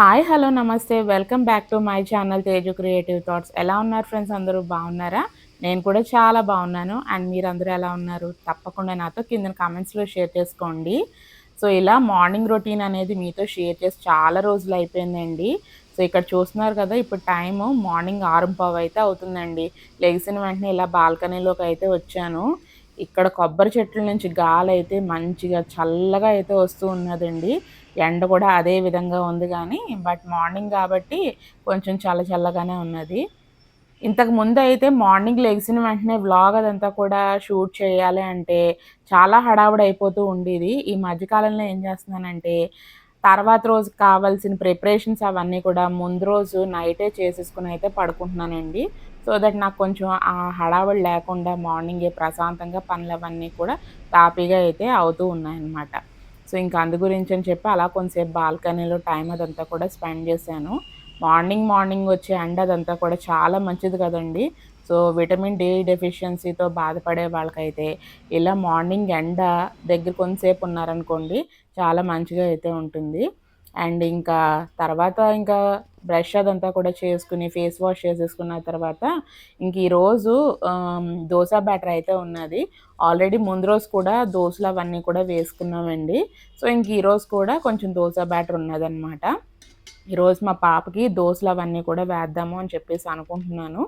Hi hello namaste. Welcome back to my channel Teju creative thoughts. ఎలా ఉన్నారు friends? అందరూ బాగున్నారా? నేను కూడా చాలా బాగున్నాను. అండ్ మీరు అందరూ ఎలా ఉన్నారు? తప్పకుండా నాతో కింద కామెంట్స్లో షేర్ చేసుకోండి. సో ఇలా మార్నింగ్ రొటీన్ అనేది మీతో షేర్ చేసి చాలా రోజులు అయిపోయిందండి. సో ఇక్కడ చూస్తున్నారు కదా ఇప్పుడు టైము మార్నింగ్ ఆరు పావు అయితే అవుతుందండి. లెగిసిన వెంటనే ఇలా బాల్కనీలోకి అయితే వచ్చాను. ఇక్కడ కొబ్బరి చెట్ల నుంచి గాలి అయితే మంచిగా చల్లగా అయితే వస్తూ ఉన్నదండి. ఎండ కూడా అదే విధంగా ఉంది కానీ బట్ మార్నింగ్ కాబట్టి కొంచెం చల్ల చల్లగానే ఉన్నది. ఇంతకు ముందు అయితే మార్నింగ్ లెగిసిన వెంటనే వ్లాగ్ అదంతా కూడా షూట్ చేయాలి అంటే చాలా హడావుడి అయిపోతూ ఉండేది. ఈ మధ్యకాలంలో ఏం చేస్తున్నానంటే తర్వాత రోజు కావాల్సిన ప్రిపరేషన్స్ అవన్నీ కూడా ముందు రోజు నైటే చేసేసుకుని అయితే పడుకుంటున్నానండి. సో దట్ నాకు కొంచెం ఆ హడావుడి లేకుండా మార్నింగే ప్రశాంతంగా పనులు అవన్నీ కూడా తాపీగా అయితే అవుతూ ఉన్నాయన్నమాట. సో ఇంకా అందు గురించి అని చెప్పి అలా కొంతసేపు బాల్కనీలో టైం అదంతా కూడా స్పెండ్ చేశాను. మార్నింగ్ మార్నింగ్ వచ్చే ఎండ అదంతా కూడా చాలా మంచిది కదండి. సో విటమిన్ డి డెఫిషియన్సీతో బాధపడే వాళ్ళకైతే ఇలా మార్నింగ్ ఎండ దగ్గర కొంతసేపు ఉన్నారనుకోండి చాలా మంచిగా అయితే ఉంటుంది. అండ్ ఇంకా తర్వాత ఇంకా బ్రష్ అదంతా కూడా చేసుకుని ఫేస్ వాష్ చేసేసుకున్న తర్వాత ఇంక ఈరోజు దోశ బ్యాటర్ అయితే ఉన్నది. ఆల్రెడీ ముందు రోజు కూడా దోశలు అవన్నీ కూడా వేసుకున్నామండి. సో ఇంక ఈరోజు కూడా కొంచెం దోశ బ్యాటర్ ఉన్నదన్నమాట. ఈరోజు మా పాపకి దోశలు అవన్నీ కూడా వేద్దాము అని చెప్పేసి అనుకుంటున్నాను.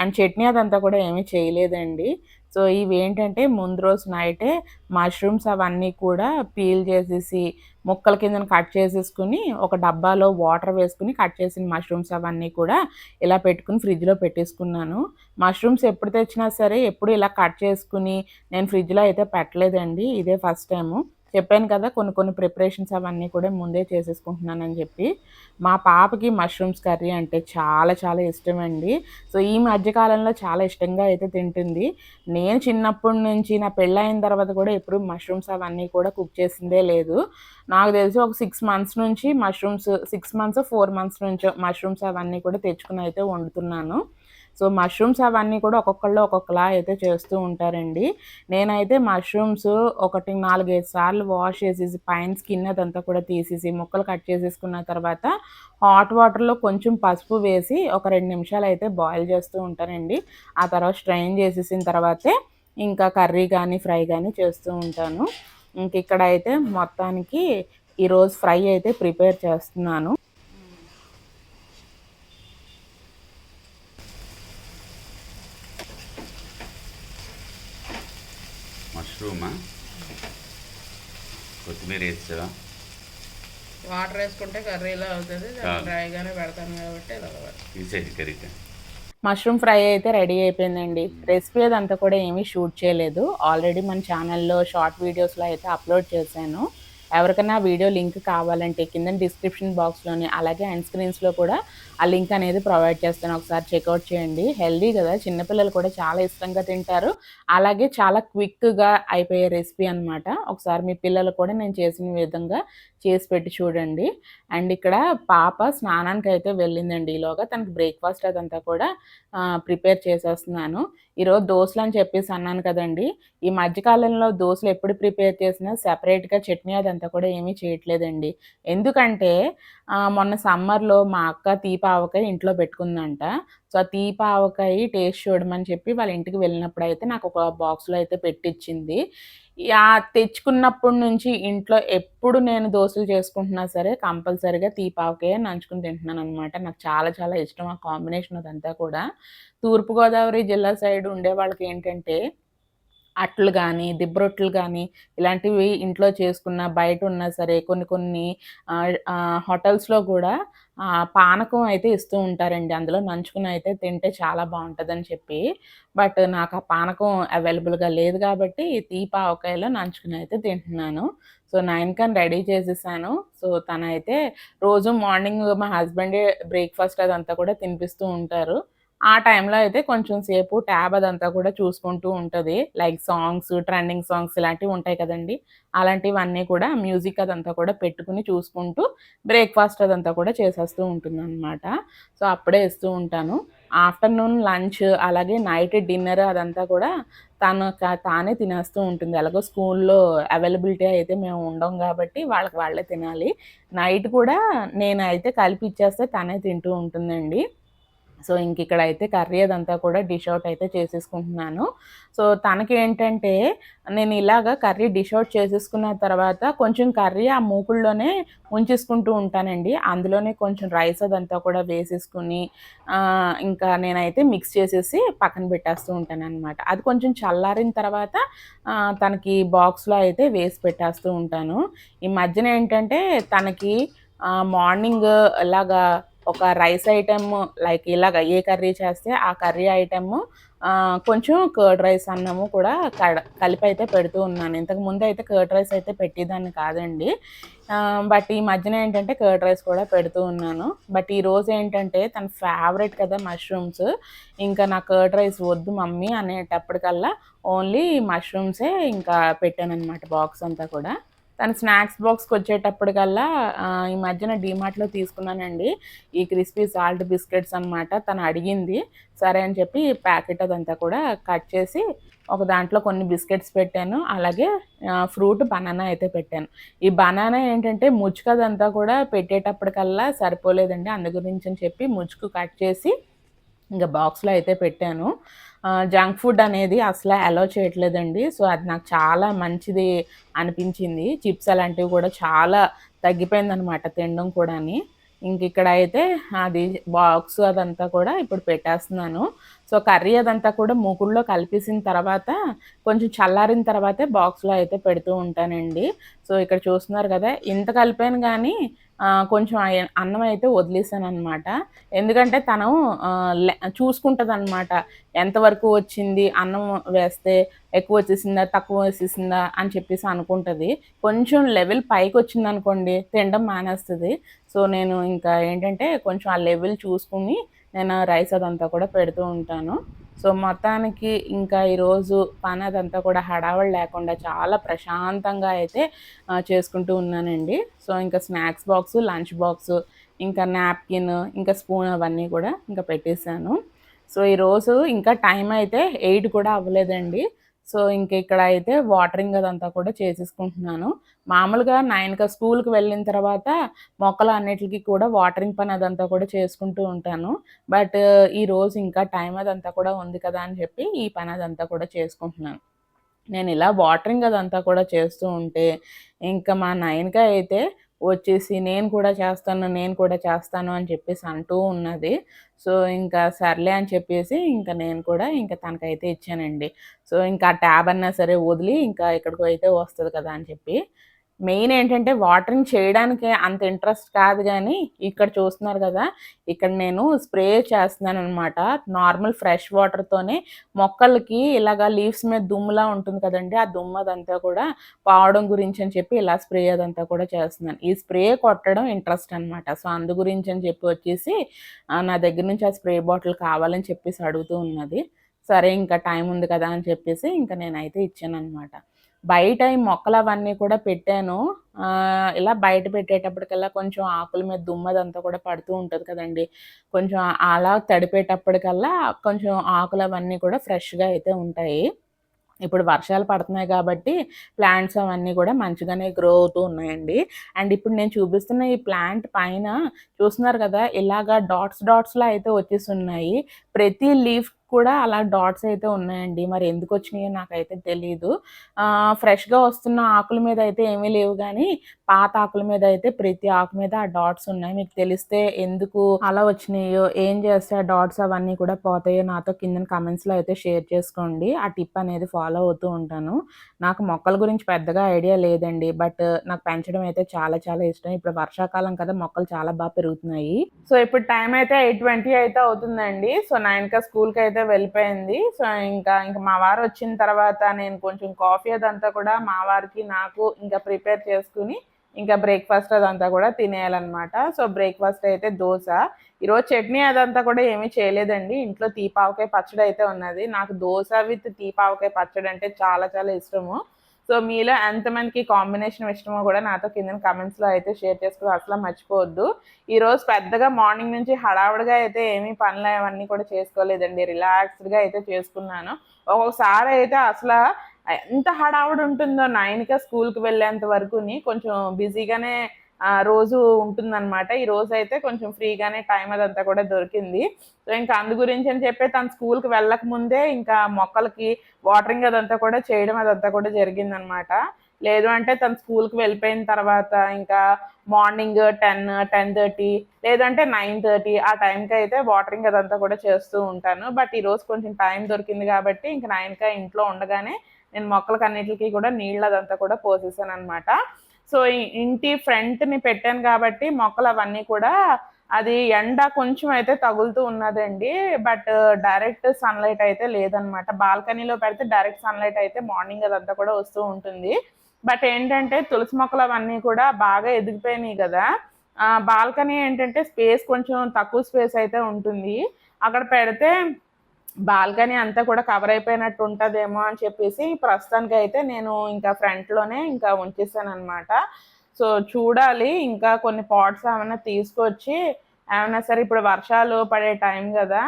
అండ్ చట్నీ అదంతా కూడా ఏమీ చేయలేదండి. సో ఇవి ఏంటంటే ముందు రోజు నైటే మష్రూమ్స్ అవన్నీ కూడా పీల్ చేసేసి ముక్కల కింద కట్ చేసేసుకుని ఒక డబ్బాలో వాటర్ వేసుకుని కట్ చేసిన మష్రూమ్స్ అవన్నీ కూడా ఇలా పెట్టుకుని ఫ్రిడ్జ్లో పెట్టేసుకున్నాను. మష్రూమ్స్ ఎప్పుడు తెచ్చినా సరే ఎప్పుడు ఇలా కట్ చేసుకుని నేను ఫ్రిడ్జ్లో అయితే పెట్టలేదండి. ఇదే ఫస్ట్ టైము. చెప్పాను కదా కొన్ని కొన్ని ప్రిపరేషన్స్ అవన్నీ కూడా ముందే చేసేసుకుంటున్నానని చెప్పి. మా పాపకి మష్రూమ్స్ కర్రీ అంటే చాలా చాలా ఇష్టం అండి సో ఈ మధ్యకాలంలో చాలా ఇష్టంగా అయితే తింటుంది. నేను చిన్నప్పటి నుంచి నా పెళ్ళైన తర్వాత కూడా ఎప్పుడు మష్రూమ్స్ అవన్నీ కూడా కుక్ చేసిందే లేదు. నాకు తెలిసి ఒక సిక్స్ మంత్స్ నుంచి mushrooms six months four months నుంచి మష్రూమ్స్ అవన్నీ కూడా తెచ్చుకుని అయితే వండుతున్నాను. సో మష్రూమ్స్ అవన్నీ కూడా ఒక్కొక్కళ్ళు ఒక్కొక్కలా అయితే చేస్తూ ఉంటారండి. నేనైతే మష్రూమ్స్ ఒకటి నాలుగైదు సార్లు వాష్ చేసేసి పైన స్కిన్ అదంతా కూడా తీసేసి ముక్కలు కట్ చేసేసుకున్న తర్వాత హాట్ వాటర్లో కొంచెం పసుపు వేసి ఒక రెండు నిమిషాలు అయితే బాయిల్ చేస్తూ ఉంటానండి. ఆ తర్వాత స్ట్రైన్ చేసేసిన తర్వాతే ఇంకా కర్రీ కానీ ఫ్రై కానీ చేస్తూ ఉంటాను. ఇంక ఇక్కడ అయితే మొత్తానికి ఈరోజు ఫ్రై అయితే ప్రిపేర్ చేస్తున్నాను. మష్రూమా కొత్తిమీర వేసావా వాటర్ వేసుకుంటే కర్రీ ఇలా అవుతుంది? డ్రైగానే పెడతాను కాబట్టి ఇలా తీసేసి కర్రీ మష్రూమ్ ఫ్రై అయితే రెడీ అయిపోయిందండి. రెసిపీ అదంతా కూడా ఏమీ షూట్ చేయలేదు. ఆల్రెడీ మన ఛానల్లో షార్ట్ వీడియోస్లో అయితే అప్లోడ్ చేశాను. ఎవరికైనా వీడియో లింక్ కావాలంటే కింద డిస్క్రిప్షన్ బాక్స్లోని అలాగే అండ్ స్క్రీన్స్లో కూడా ఆ లింక్ అనేది ప్రొవైడ్ చేస్తాను. ఒకసారి చెక్అవుట్ చేయండి. హెల్దీ కదా చిన్నపిల్లలు కూడా చాలా ఇష్టంగా తింటారు. అలాగే చాలా క్విక్గా అయిపోయే రెసిపీ అనమాట ఒకసారి మీ పిల్లలు కూడా నేను చేసిన విధంగా చేసి పెట్టి చూడండి. అండ్ ఇక్కడ పాప స్నానానికి అయితే వెళ్ళిందండి ఈలోగా. తనకి బ్రేక్ఫాస్ట్ అదంతా కూడా ప్రిపేర్ చేసేస్తున్నాను. ఈరోజు దోశలు అని చెప్పేసి అన్నాను కదండి. ఈ మధ్యకాలంలో దోశలు ఎప్పుడు ప్రిపేర్ చేసినా సెపరేట్గా చట్నీ అదంతా కూడా ఏమీ చేయట్లేదండి. ఎందుకంటే మొన్న సమ్మర్లో మా అక్క తీపావకాయ ఇంట్లో పెట్టుకుందంట. సో ఆ తీపావకాయ టేస్ట్ చూడమని చెప్పి వాళ్ళ ఇంటికి వెళ్ళినప్పుడు అయితే నాకు ఒక బాక్స్లో అయితే పెట్టించింది తెచ్చుకున్నప్పటి నుంచి ఇంట్లో ఎప్పుడు నేను దోశలు చేసుకుంటున్నా సరే కంపల్సరీగా తీపాకే నంచుకుని తింటున్నాను అనమాట నాకు చాలా చాలా ఇష్టం ఆ కాంబినేషన్ అదంతా కూడా. తూర్పుగోదావరి జిల్లా సైడ్ ఉండే వాళ్ళకి ఏంటంటే అట్లు కానీ దిబ్బరొట్లు కానీ ఇలాంటివి ఇంట్లో చేసుకున్న బయట ఉన్నా సరే కొన్ని కొన్ని హోటల్స్లో కూడా పానకం అయితే ఇస్తూ ఉంటారండి. అందులో నంచుకుని అయితే తింటే చాలా బాగుంటుందని చెప్పి. బట్ నాకు ఆ పానకం అవైలబుల్గా లేదు కాబట్టి తీపావకాయలో నంచుకుని అయితే తింటున్నాను. సో నైన్ కన్ రెడీ చేసేసాను. సో తనైతే రోజు మార్నింగ్ మా హస్బెండే బ్రేక్ఫాస్ట్ అదంతా కూడా తినిపిస్తూ ఉంటారు. ఆ టైంలో అయితే కొంచెం సేపు ట్యాబ్ అదంతా కూడా చూసుకుంటూ ఉంటుంది. లైక్ సాంగ్స్ ట్రెండింగ్ సాంగ్స్ ఇలాంటివి ఉంటాయి కదండి. అలాంటివన్నీ కూడా మ్యూజిక్ అదంతా కూడా పెట్టుకుని చూసుకుంటూ బ్రేక్ఫాస్ట్ అదంతా కూడా చేసేస్తూ ఉంటుంది అనమాట సో అప్పుడే ఇస్తూ ఉంటాను. ఆఫ్టర్నూన్ లంచ్ అలాగే నైట్ డిన్నర్ అదంతా కూడా తను క- తానే తినేస్తూ ఉంటుంది. అలాగే స్కూల్లో అవైలబిలిటీ అయితే మేము ఉండం కాబట్టి వాళ్ళకి వాళ్ళే తినాలి. నైట్ కూడా నేను అయితే కలిపి ఇచ్చేస్తే తనే తింటూ ఉంటుందండి. సో ఇంక ఇక్కడ అయితే కర్రీ అదంతా కూడా డిష్ అవుట్ అయితే చేసేసుకుంటున్నాను. సో తనకి ఏంటంటే నేను ఇలాగ కర్రీ డిష్ అవుట్ చేసేసుకున్న తర్వాత కొంచెం కర్రీ ఆ మూకుల్లోనే ఉంచేసుకుంటూ ఉంటానండి. అందులోనే కొంచెం రైస్ అదంతా కూడా వేసేసుకుని ఇంకా నేనైతే మిక్స్ చేసేసి పక్కన పెట్టేస్తూ ఉంటాను అనమాట అది కొంచెం చల్లారిన తర్వాత తనకి బాక్స్లో అయితే వేసి పెట్టేస్తూ ఉంటాను. ఈ మధ్యన ఏంటంటే తనకి మార్నింగ్ ఇలాగా ఒక రైస్ ఐటెమ్ లైక్ ఇలాగ ఏ కర్రీ చేస్తే ఆ కర్రీ ఐటెమ్ కొంచెం కర్డ్ రైస్ అన్నము కూడా కడ కలిపి అయితే పెడుతూ ఉన్నాను. ఇంతకు ముందు అయితే కర్డ్ రైస్ అయితే పెట్టేదాన్ని కాదండి. బట్ ఈ మధ్యన ఏంటంటే కర్డ్ రైస్ కూడా పెడుతూ ఉన్నాను. బట్ ఈ రోజు ఏంటంటే తన ఫేవరెట్ కదా మష్రూమ్స్ ఇంకా నా కర్డ్ రైస్ వద్దు మమ్మీ అనేటప్పటికల్లా ఓన్లీ మష్రూమ్సే ఇంకా పెట్టాను అనమాట బాక్స్ అంతా కూడా. తన స్నాక్స్ బాక్స్కి వచ్చేటప్పటికల్లా ఈ మధ్యన డీమార్ట్లో తీసుకున్నానండి. ఈ క్రిస్పీ సాల్ట్ బిస్కెట్స్ అన్నమాట తను అడిగింది. సరే అని చెప్పి ప్యాకెట్ అదంతా కూడా కట్ చేసి ఒక దాంట్లో కొన్ని బిస్కెట్స్ పెట్టాను. అలాగే ఫ్రూట్ బనానా అయితే పెట్టాను. ఈ బనానా ఏంటంటే ముచ్చుకదంతా కూడా పెట్టేటప్పటికల్లా సరిపోలేదండి. అందు గురించి అని చెప్పి ముచ్చుకు కట్ చేసి ఇంకా బాక్స్లో అయితే పెట్టాను. జంక్ ఫుడ్ అనేది అసలు అలో చేయట్లేదండి. సో అది నాకు చాలా మంచిది అనిపించింది. చిప్స్ అలాంటివి కూడా చాలా తగ్గిపోయిందనమాట తినడం కూడాని. ఇంక ఇక్కడ అయితే అది బాక్స్ అదంతా కూడా ఇప్పుడు పెట్టేస్తున్నాను. సో కర్రీ అదంతా కూడా మూకుల్లో కలిపేసిన తర్వాత కొంచెం చల్లారిన తర్వాతే బాక్స్లో అయితే పెడుతూ ఉంటానండి. సో ఇక్కడ చూస్తున్నారు కదా ఇంత కలిపాను కానీ కొంచెం అన్నం అయితే వదిలేసాను అనమాట ఎందుకంటే తను చూసుకుంటుంది అనమాట ఎంతవరకు వచ్చింది అన్నం వేస్తే ఎక్కువ వచ్చేసిందా తక్కువ వచ్చేసిందా అని చెప్పేసి అనుకుంటుంది. కొంచెం లెవెల్ పైకి వచ్చింది అనుకోండి తినడం మానేస్తుంది. సో నేను ఇంకా ఏంటంటే కొంచెం ఆ లెవెల్ చూసుకుని నేను రైస్ అదంతా కూడా పెడుతూ ఉంటాను. సో మొత్తానికి ఇంకా ఈరోజు పని అదంతా కూడా హడావడి లేకుండా చాలా ప్రశాంతంగా అయితే చేసుకుంటూ ఉన్నానండి. సో ఇంకా స్నాక్స్ బాక్స్ లంచ్ బాక్స్ ఇంకా నాప్కిన్ ఇంకా స్పూన్ అవన్నీ కూడా ఇంకా పెట్టేశాను. సో ఈరోజు ఇంకా టైం అయితే ఎయిట్ కూడా అవ్వలేదండి. సో ఇంక ఇక్కడ అయితే వాటరింగ్ అదంతా కూడా చేసేసుకుంటున్నాను. మామూలుగా నైన్కి స్కూల్కి వెళ్ళిన తర్వాత మొక్కలు అన్నిటికీ కూడా వాటరింగ్ పని అదంతా కూడా చేసుకుంటూ ఉంటాను. బట్ ఈ రోజు ఇంకా టైం అదంతా కూడా ఉంది కదా అని చెప్పి ఈ పని అదంతా కూడా చేసుకుంటున్నాను. నేను ఇలా వాటరింగ్ అదంతా కూడా చేస్తూ ఉంటే ఇంకా మా నైన్గా అయితే వచ్చేసి నేను కూడా చేస్తాను నేను కూడా చేస్తాను అని చెప్పేసి అంటూ ఉన్నది. సో ఇంకా సర్లే అని చెప్పేసి ఇంకా నేను కూడా ఇంకా తనకైతే ఇచ్చానండి. సో ఇంకా ట్యాబ్ అన్నా సరే వదిలి ఇంకా ఇక్కడికి అయితే వస్తుంది కదా అని చెప్పి మెయిన్ ఏంటంటే వాటరింగ్ చేయడానికి అంత ఇంట్రెస్ట్ కాదు కానీ ఇక్కడ చూస్తున్నారు కదా ఇక్కడ నేను స్ప్రే చేస్తున్నాను అనమాట నార్మల్ ఫ్రెష్ వాటర్తోనే మొక్కలకి ఇలాగా లీవ్స్ మీద దుమ్ములా ఉంటుంది కదండి ఆ దుమ్ము అదంతా కూడా పావడం గురించి అని చెప్పి ఇలా స్ప్రే అదంతా కూడా చేస్తున్నాను. ఈ స్ప్రే కొట్టడం ఇంట్రెస్ట్ అనమాట సో అందు గురించి అని చెప్పి వచ్చేసి నా దగ్గర నుంచి ఆ స్ప్రే బాటిల్ కావాలని చెప్పేసి అడుగుతూ ఉన్నది. సరే ఇంకా టైం ఉంది కదా అని చెప్పేసి ఇంకా నేనైతే ఇచ్చాను అనమాట బయట ఈ మొక్కలు అవన్నీ కూడా పెట్టాను. ఇలా బయట పెట్టేటప్పటికల్లా కొంచెం ఆకుల మీద దుమ్మదంతా కూడా పడుతూ ఉంటుంది కదండి. కొంచెం అలా తడిపేటప్పటికల్లా కొంచెం ఆకులు అవన్నీ కూడా ఫ్రెష్గా అయితే ఉంటాయి. ఇప్పుడు వర్షాలు పడుతున్నాయి కాబట్టి ప్లాంట్స్ అవన్నీ కూడా మంచిగానే గ్రో అవుతూ ఉన్నాయండి. అండ్ ఇప్పుడు నేను చూపిస్తున్న ఈ ప్లాంట్ పైన చూస్తున్నారు కదా ఇలాగా డాట్స్ డాట్స్లో అయితే వచ్చేసి ఉన్నాయి. ప్రతి లీఫ్ కూడా అలా డాట్స్ అయితే ఉన్నాయండి. మరి ఎందుకు వచ్చినాయో నాకైతే తెలియదు ఫ్రెష్గా వస్తున్న ఆకుల మీద అయితే ఏమీ లేవు కానీ పాత ఆకుల మీద అయితే ప్రతి ఆకు మీద ఆ డాట్స్ ఉన్నాయి. మీకు తెలిస్తే ఎందుకు అలా వచ్చినాయో ఏం చేస్తే ఆ డాట్స్ అవన్నీ కూడా పోతాయో నాతో కింద కమెంట్స్లో అయితే షేర్ చేసుకోండి. ఆ టిప్ అనేది ఫాలో అవుతూ ఉంటాను. నాకు మొక్కల గురించి పెద్దగా ఐడియా లేదండి. బట్ నాకు పెంచడం అయితే చాలా చాలా ఇష్టం. ఇప్పుడు వర్షాకాలం కదా మొక్కలు చాలా బాగా పెరుగుతున్నాయి. సో ఇప్పుడు టైం అయితే ఎయిట్ ట్వంటీ అయితే అవుతుందండి. సో నైన్కా స్కూల్కి అయితే వెళ్ళిపోయింది. సో ఇంకా ఇంకా మా వారు వచ్చిన తర్వాత నేను కొంచెం కాఫీ అదంతా కూడా మా వారికి నాకు ఇంకా ప్రిపేర్ చేసుకుని ఇంకా బ్రేక్ఫాస్ట్ అదంతా కూడా తినేయాలన్నమాట. సో బ్రేక్ఫాస్ట్ అయితే దోశ. ఈరోజు చట్నీ అదంతా కూడా ఏమీ చేయలేదండి. ఇంట్లో తీపావకాయ పచ్చడి అయితే ఉన్నది. నాకు దోశ విత్ తీపావకాయ పచ్చడి అంటే చాలా చాలా ఇష్టము. సో మీలో ఎంతమందికి కాంబినేషన్ ఇష్టమో కూడా నాతో కింద కమెంట్స్లో అయితే షేర్ చేసుకుని అసలు మర్చిపోవద్దు. ఈరోజు పెద్దగా మార్నింగ్ నుంచి హడావుడిగా అయితే ఏమీ పనులు అవన్నీ కూడా చేసుకోలేదండి. రిలాక్స్డ్గా అయితే చేసుకున్నాను. ఒక్కొక్కసారి అయితే అసలు ఎంత హడావుడి ఉంటుందో నైన్కే స్కూల్కి వెళ్ళేంత వరకుని కొంచెం బిజీగానే రోజు ఉంటుందన్నమాట. ఈ రోజు అయితే కొంచెం ఫ్రీగానే టైం అదంతా కూడా దొరికింది. సో ఇంకా అందు గురించి అని చెప్పి తను స్కూల్కి వెళ్ళక ముందే ఇంకా మొక్కలకి వాటరింగ్ అదంతా కూడా చేయడం అదంతా కూడా జరిగిందనమాట లేదు అంటే తను స్కూల్కి వెళ్ళిపోయిన తర్వాత ఇంకా మార్నింగ్ టెన్ టెన్ థర్టీ లేదంటే నైన్ థర్టీ ఆ టైంకి అయితే వాటరింగ్ అదంతా కూడా చేస్తూ ఉంటాను. బట్ ఈరోజు కొంచెం టైం దొరికింది కాబట్టి ఇంకా నైన్కా ఇంట్లో ఉండగానే నేను మొక్కలకి అన్నిటికీ కూడా నీళ్ళు అదంతా కూడా పోసేసాను అనమాట సో ఇంటి ఫ్రంట్ని పెట్టాను కాబట్టి మొక్కలు అవన్నీ కూడా అది ఎండ కొంచెం అయితే తగులుతూ ఉన్నదండి. బట్ డైరెక్ట్ సన్లైట్ అయితే లేదనమాట. బాల్కనీలో పెడితే డైరెక్ట్ సన్లైట్ అయితే మార్నింగ్ అదంతా కూడా వస్తూ ఉంటుంది. బట్ ఏంటంటే తులసి మొక్కలు అవన్నీ కూడా బాగా ఎదిగిపోయినాయి కదా. బాల్కనీ ఏంటంటే స్పేస్ కొంచెం తక్కువ స్పేస్ అయితే ఉంటుంది. అక్కడ పెడితే బాల్కనీ అంతా కూడా కవర్ అయిపోయినట్టు ఉంటుందేమో అని చెప్పేసి ప్రస్తుతానికి అయితే నేను ఇంకా ఫ్రంట్లోనే ఇంకా ఉంచేసాను అనమాట సో చూడాలి ఇంకా కొన్ని పాట్స్ ఏమైనా తీసుకొచ్చి ఏమైనా సరే ఇప్పుడు వర్షాలు పడే టైం కదా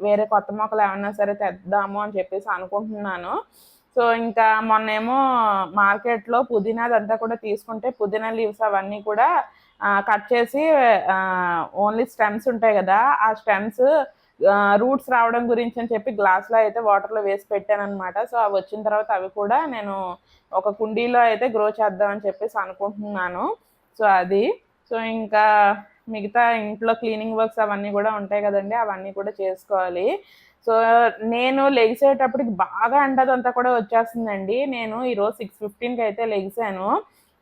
వేరే కొత్త మొక్కలు ఏమైనా సరే తెద్దాము అని చెప్పేసి అనుకుంటున్నాను. సో ఇంకా మొన్నేమో మార్కెట్లో పుదీనా అదంతా కూడా తీసుకుంటే పుదీనా లీవ్స్ అవన్నీ కూడా కట్ చేసి ఓన్లీ స్టెమ్స్ ఉంటాయి కదా ఆ స్టెమ్స్ రూట్స్ రావడం గురించి అని చెప్పి గ్లాస్లో అయితే వాటర్లో వేసి పెట్టానమాట సో అవి వచ్చిన తర్వాత అవి కూడా నేను ఒక కుండీలో అయితే గ్రో చేద్దామని చెప్పేసి అనుకుంటున్నాను. సో అది. సో ఇంకా మిగతా ఇంట్లో క్లీనింగ్ వర్క్స్ అవన్నీ కూడా ఉంటాయి కదండి అవన్నీ కూడా చేసుకోవాలి. సో నేను లెగిసేటప్పటికి బాగా అంటదంతా కూడా వచ్చేస్తుందండి. నేను ఈరోజు సిక్స్ ఫిఫ్టీన్కి అయితే లెగిసాను.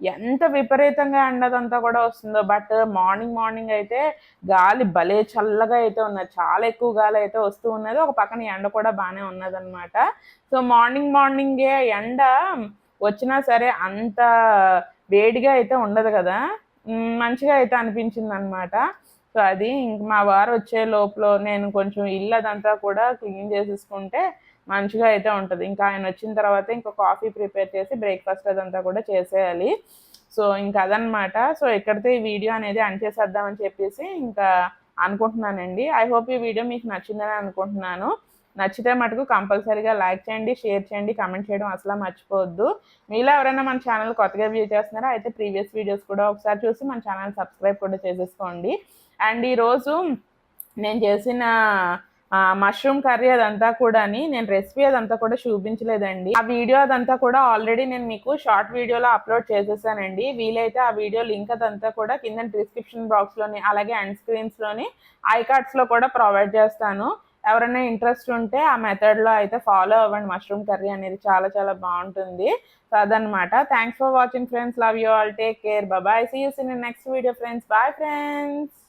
ఎంత విపరీతంగా ఎండదంతా కూడా వస్తుందో. బట్ మార్నింగ్ మార్నింగ్ అయితే గాలి భలే చల్లగా అయితే ఉన్నది. చాలా ఎక్కువ గాలి అయితే వస్తూ ఉన్నది. ఒక పక్కన ఎండ కూడా బాగానే ఉన్నదన్నమాట. సో మార్నింగ్ మార్నింగే ఎండ వచ్చినా సరే అంత వేడిగా అయితే ఉండదు కదా. మంచిగా అయితే అనిపించింది అనమాట సో అది ఇంక మా వారు వచ్చే లోపల నేను కొంచెం ఇల్లు అదంతా కూడా క్లీన్ చేసేసుకుంటే మంచిగా అయితే ఉంటుంది. ఇంకా ఆయన వచ్చిన తర్వాత ఇంకా కాఫీ ప్రిపేర్ చేసి బ్రేక్ఫాస్ట్ అదంతా కూడా చేసేయాలి. సో ఇంకా అదనమాట సో ఎక్కడితే ఈ వీడియో అనేది అన్ చేసేద్దామని చెప్పేసి ఇంకా అనుకుంటున్నానండి. ఐ హోప్ ఈ వీడియో మీకు నచ్చిందని అనుకుంటున్నాను. నచ్చితే మటుకు కంపల్సరీగా లైక్ చేయండి షేర్ చేయండి కమెంట్ చేయడం అసలు మర్చిపోవద్దు. మీలో ఎవరైనా మన ఛానల్ కొత్తగా వ్యూ చేస్తున్నారా అయితే ప్రీవియస్ వీడియోస్ కూడా ఒకసారి చూసి మన ఛానల్ సబ్స్క్రైబ్ కూడా చేసేసుకోండి. అండ్ ఈరోజు నేను చేసిన మష్రూమ్ కర్రీ అదంతా కూడా నేను రెసిపీ అదంతా కూడా చూపించలేదండి. ఆ వీడియో అదంతా కూడా ఆల్రెడీ నేను మీకు షార్ట్ వీడియోలో అప్లోడ్ చేసేసానండి. వీలైతే ఆ వీడియో లింక్ అదంతా కూడా కింద డిస్క్రిప్షన్ బాక్స్లోని అలాగే అండ్ స్క్రీన్స్లోని ఐ కార్డ్స్లో కూడా ప్రొవైడ్ చేస్తాను. ఎవరైనా ఇంట్రెస్ట్ ఉంటే ఆ మెథడ్లో అయితే ఫాలో అవ్వండి. మష్రూమ్ కర్రీ అనేది చాలా చాలా బాగుంటుంది. సో అదనమాట thanks for watching friends love you all take care bye see yous in next video friends bye friends